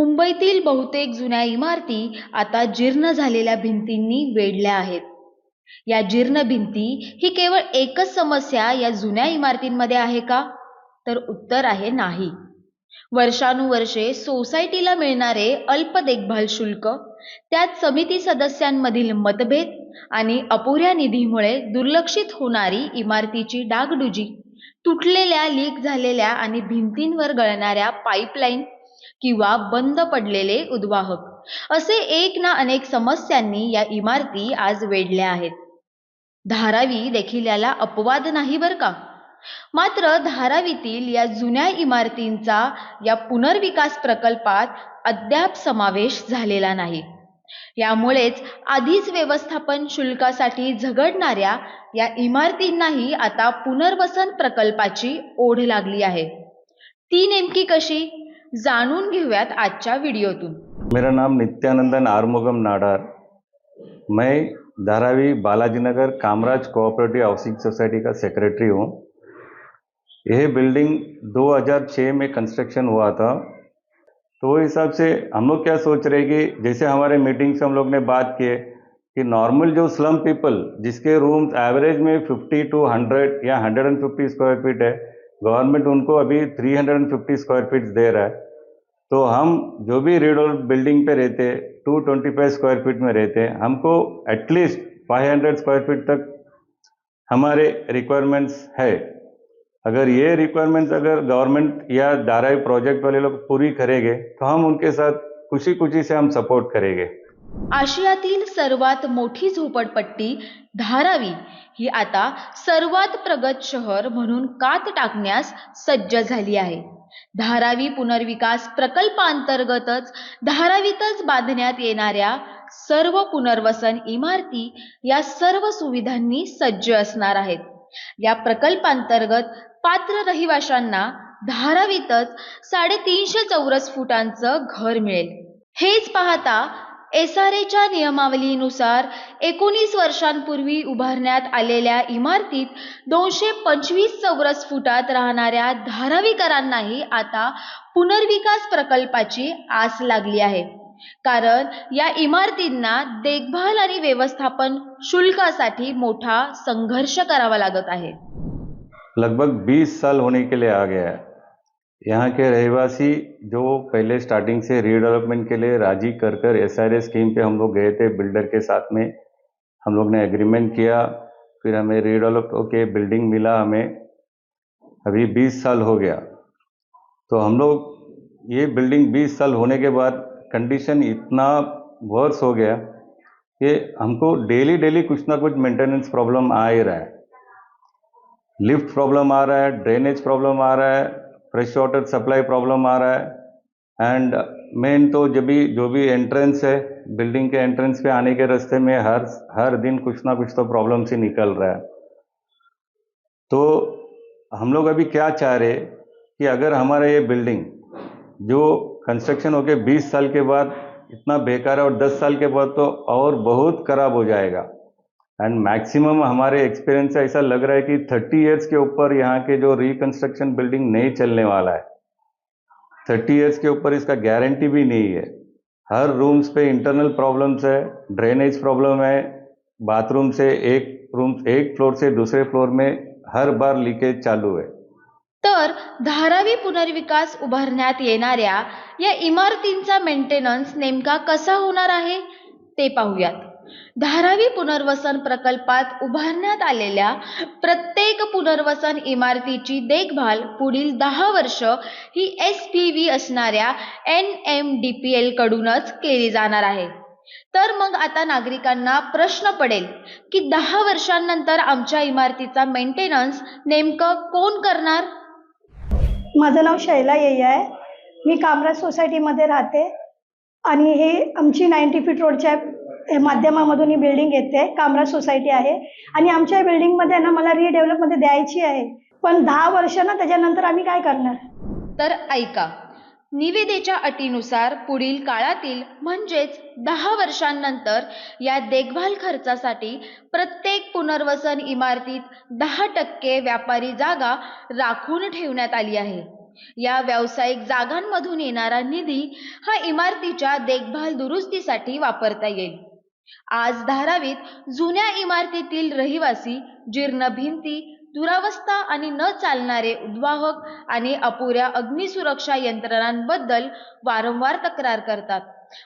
मुंबईतील बहुतेक जुन्या इमारती आता जीर्ण झालेल्या भिंतींनी वेढल्या आहेत. या जीर्ण भिंती ही केवळ एकच समस्या या जुन्या इमारतींमध्ये आहे का? तर उत्तर आहे नाही. वर्षानुवर्षे सोसायटीला मिळणारे अल्प देखभाल शुल्क त्यात समिती सदस्यांमधील मतभेद आणि अपुऱ्या निधीमुळे दुर्लक्षित होणारी इमारतीची डागडुजी तुटलेल्या लीक झालेल्या आणि भिंतींवर गळणाऱ्या पाईपलाईन किंवा बंद पडलेले उद्वाहक. असे एक ना अनेक समस्यांनी या इमारती आज वेढल्या आहेत. धारावी देखील याला अपवाद नाही बर का? मात्र धारावीतील या जुन्या इमारतींचा या पुनर्विकास प्रकल्पात अद्याप समावेश झालेला नाही. यामुळेच आधीच व्यवस्थापन शुल्कासाठी झगडणाऱ्या या इमारतींनाही आता पुनर्वसन प्रकल्पाची ओढ लागली आहे. ती नेमकी कशी? जाणून घेऊयात आजच्या व्हिडिओतून. मेरा नाम नित्यानंदन आरमुगम नाडार. मैं Dharavi Balaji Nagar Kamaraj cooperative housing society का सेक्रेटरी हूँ। यह बिल्डिंग 2006 में कंस्ट्रक्शन हुआ था। तो वो हिसाब से हम लोग क्या सोच रहे कि जैसे हमारे मीटिंग से हम लोग ने बात किए कि नॉर्मल जो स्लम पीपल जिसके रूम्स एवरेज में 50 टू 100 या 150 स्क्वायर फीट है गवर्नमेंट उनको अभी 350 स्क्वायर फीट दे रहा है। तो हम जो भी रीडोल बिल्डिंग पे रहते two twenty five square feet में रहते, हमको एटलीस्ट 500 स्क्वायर फीट तक हमारे रिक्वायरमेंट्स है। अगर ये रिक्वायरमेंट्स अगर गवर्नमेंट या धारावी प्रोजेक्ट वाले लोग पूरी करेंगे तो हम उनके साथ खुशी खुशी से हम सपोर्ट करेंगे। आशियातील सर्वात मोठी झोपडपट्टी धारावी ही आता सर्वात प्रगत शहर म्हणून कात टाकण्यास सज्ज झाली आहे. धारावी पुनर्विकास प्रकल्पांतर्गतच धारावीतच बांधण्यात येणाऱ्या सर्व पुनर्वसन इमारती या सर्व सुविधांनी सज्ज असणार आहेत. या प्रकल्पांतर्गत पात्र रहिवाशांना धारावीतच साडेतीनशे चौरस फुटांचं घर मिळेल. हेच पाहता एस आर एच्या नियमावलीनुसार एकोणीस वर्षांपूर्वी उभारण्यात आलेल्या इमारतीत दोनशे पंचवीस चौरस फुटात राहणाऱ्या धारावीकरांनाही आता पुनर्विकास प्रकल्पाची आस लागली आहे. कारण या इमारतींना देखभाल आणि व्यवस्थापन शुल्कासाठी मोठा संघर्ष करावा लागत आहे. लगभग 20 साल होने के लिए आ गया है। यहाँ के रहवासी जो पहले स्टार्टिंग से रीडेवलपमेंट के लिए राज़ी कर कर एस स्कीम पे हम लोग गए थे बिल्डर के साथ में, हम लोग ने एग्रीमेंट किया, फिर हमें रीडेवलप के बिल्डिंग मिला हमें। अभी 20 साल हो गया। तो हम लोग ये बिल्डिंग 20 साल होने के बाद कंडीशन इतना वर्स हो गया कि हमको डेली डेली कुछ ना कुछ मेंटेनेंस प्रॉब्लम आ ही रहा है। लिफ्ट प्रॉब्लम आ रहा है ड्रेनेज प्रॉब्लम आ रहा है फ्रेश वाटर सप्लाई प्रॉब्लम आ रहा है। एंड मेन तो जब भी, जो भी एंट्रेंस है बिल्डिंग के एंट्रेंस पे आने के रास्ते में हर हर दिन कुछ ना कुछ तो प्रॉब्लम से निकल रहा है। तो हम लोग अभी क्या चाह रहे कि अगर हमारा ये बिल्डिंग जो कंस्ट्रक्शन होके 20 साल के बाद इतना बेकार है और 10 साल के बाद तो और बहुत खराब हो जाएगा। एंड मैक्सिमम हमारे एक्सपीरियंस से ऐसा लग रहा है कि थर्टी ईयर्स के ऊपर यहाँ के जो रिकंस्ट्रक्शन बिल्डिंग नहीं चलने वाला है। थर्टी ईयर्स के ऊपर इसका गारंटी भी नहीं है। हर रूम्स पे इंटरनल प्रॉब्लम्स है ड्रेनेज प्रॉब्लम है बाथरूम से एक रूम एक फ्लोर से दूसरे फ्लोर में हर बार लीकेज चालू है। तर धारावी पुनर्विकास उभारण्यात येणाऱ्या या इमारतींचा मेंटेनन्स नेमका कसा होणार आहे ते पाहूयात. धारावी पुनर्वसन प्रकल्पात उभारण्यात आलेल्या प्रत्येक पुनर्वसन इमारतीची देखभाल पुढील दहा वर्ष ही एस पी व्ही असणाऱ्या N M D P L कडूनच केली जाणार आहे. तर मग आता नागरिकांना प्रश्न पडेल की दहा वर्षांनंतर आमच्या इमारतीचा मेंटेनन्स नेमकं कोण करणार? माझं नाव शैला येई आहे. मी कामराज सोसायटीमध्ये राहते आणि हे आमची नाईन्टी फीट रोडच्या माध्यमामधून ही बिल्डिंग येते. कामराज सोसायटी आहे. आणि आमच्या बिल्डिंगमध्ये ना मला रिडेव्हलपमध्ये द्यायची आहे. पण दहा वर्ष ना त्याच्यानंतर आम्ही काय करणार? तर ऐका. निविदेच्या अटीनुसार पुढील काळातील म्हणजेच दहा वर्षांनंतर या देखभाल खर्चासाठी प्रत्येक पुनर्वसन इमारतीत दहा टक्के व्यापारी जागा राखून ठेवण्यात आली आहे. या व्यावसायिक जागांमधून येणारा निधी हा इमारतीच्या देखभाल दुरुस्तीसाठी वापरता येईल. आज धारावीत जुन्या इमारतीतील रहिवासी जीर्ण भिंती दुरावस्था आणि न चालणारे उद्वाहक आणि अपुऱ्या अग्निसुरक्षा यंत्रणांबद्दल वारंवार तक्रार करतात.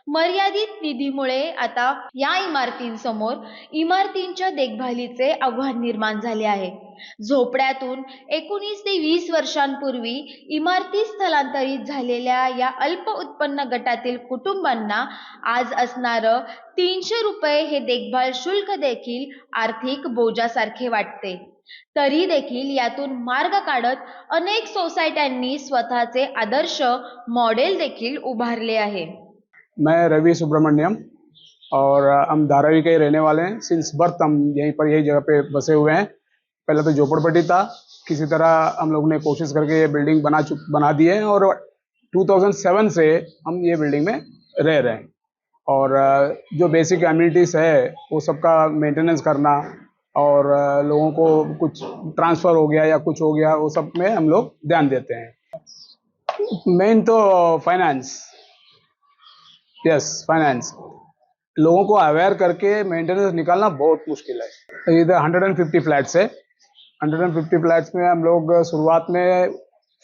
मर्यादित निधीमुळे आता या इमारतींसमोर इमारतींच्या देखभालीचे आव्हान निर्माण झाले आहे. झोपड्यातून एकोणीस ते वीस वर्षांपूर्वी इमारती स्थलांतरित झालेल्या या अल्प उत्पन्न गटातील कुटुंबांना आज असणारं तीनशे रुपये हे देखभाल शुल्क देखील आर्थिक बोजासारखे वाटते. तरी देखील यातून मार्ग काढत अनेक सोसायट्यांनी स्वतःचे आदर्श मॉडेल देखील उभारले आहे. मैं रवि सुब्रमण्यम और हम धारावी के रहने वाले हैं। सिंस बर्थ हम यहीं पर यही जगह पे बसे हुए हैं। पहले तो झोपड़पट्टी था, किसी तरह हम लोग ने कोशिश करके ये बिल्डिंग बना चुक बना दी है और 2007 से हम ये बिल्डिंग में रह रहे हैं। और जो बेसिक एम्यूनिटीज़ है, वो सबका मेंटेनेंस करना और लोगों को कुछ ट्रांसफ़र हो गया या कुछ हो गया, वो सब में हम लोग ध्यान देते हैं। मेन तो फाइनेंस यस फाइनेंस लोगों को अवेयर करके मेंटेनेंस निकालना बहुत मुश्किल है। इधर 150 फ्लैट्स है। 150 फ्लैट्स में हम लोग शुरुआत में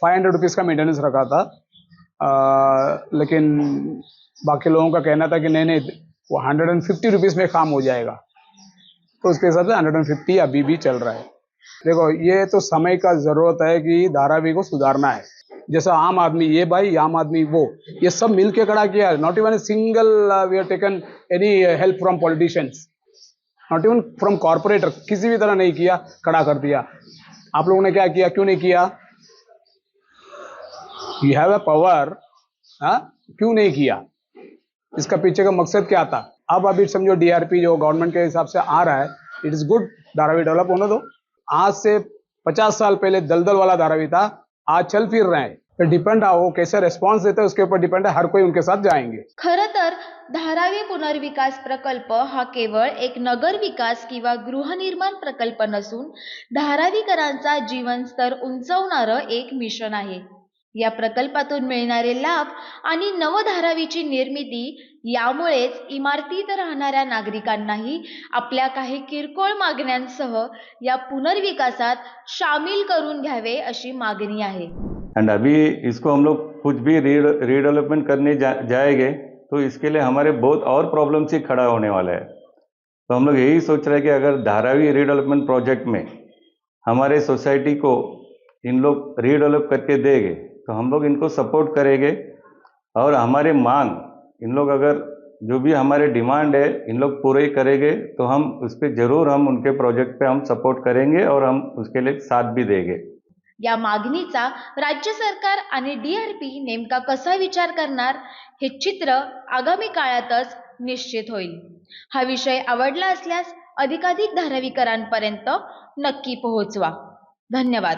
फाइव हंड्रेड रुपीज़ का मेंटेनेंस रखा था। अ, लेकिन बाकी लोगों का कहना था कि नहीं नहीं वो हंड्रेड एंड फिफ्टी रुपीज़ में काम हो जाएगा। तो उसके हिसाब से हंड्रेड एंड फिफ्टी अभी भी चल रहा है। देखो ये तो समय का ज़रूरत है कि धारावी को सुधारना है। जैसा आम आदमी ये भाई, आम आदमी वो। ये सब मिल के खड़ा किया not even a single we are taken any help from politicians not even from corporator किसी भी तरह नहीं किया, खड़ा कर दिया। आप लोगों ने क्या किया, क्यों नहीं किया? यू हैव अ पावर क्यों नहीं किया? इसका पीछे का मकसद क्या था? अब अभी समझो डीआरपी जो गवर्नमेंट के हिसाब से आ रहा है it is good Dharavi develop होने दो। आज से पचास साल पहले दलदल वाला धारावी था, आज चल फिर रहे हैं। डिपेंड है कैसे रेस्पॉन्स देते हैं उसके ऊपर डिपेंड है हर कोई उनके साथ जाएंगे। खर तर धारावी पुनर्विकास प्रकल्प हा केवळ एक नगर विकास किंवा गृहनिर्माण प्रकल्प नसून धारावीकरांचा जीवनस्तर उंचवणारं एक मिशन आहे. या प्रकल्पातून मिळणारे लाभ आणि नवधारावीची निर्मिती यामुळेच इमारतीत राहणाऱ्या नागरिकांनाही आपल्या काही किरकोळ मागण्यांसह या पुनर्विकासात सामील करून घ्यावे अशी मागणी आहे. एंड अभी इसको हम लोग कुछ भी रीडेवलपमेंट करने जा, जाएँगे तो इसके लिए हमारे बहुत और प्रॉब्लम्स ही खड़ा होने वाला है। तो हम लोग यही सोच रहे हैं कि अगर धारावी रीडेवलपमेंट प्रोजेक्ट में हमारे सोसाइटी को इन लोग रीडेवलप करके देंगे तो हम लोग इनको सपोर्ट करेंगे। और हमारे मांग इन लोग अगर जो भी हमारे डिमांड है इन लोग पूरे करेंगे तो हम उस पर ज़रूर हम उनके प्रोजेक्ट पे हम सपोर्ट करेंगे और हम उसके लिए साथ भी देंगे। या मागणीचा राज्य सरकार आणि डीआरपी नेमका कसा विचार करणार हे चित्र आगामी काळातच निश्चित होईल. हा विषय आवडला असल्यास अधिकाधिक धारावीकरांपर्यंत नक्की पोहोचवा. धन्यवाद.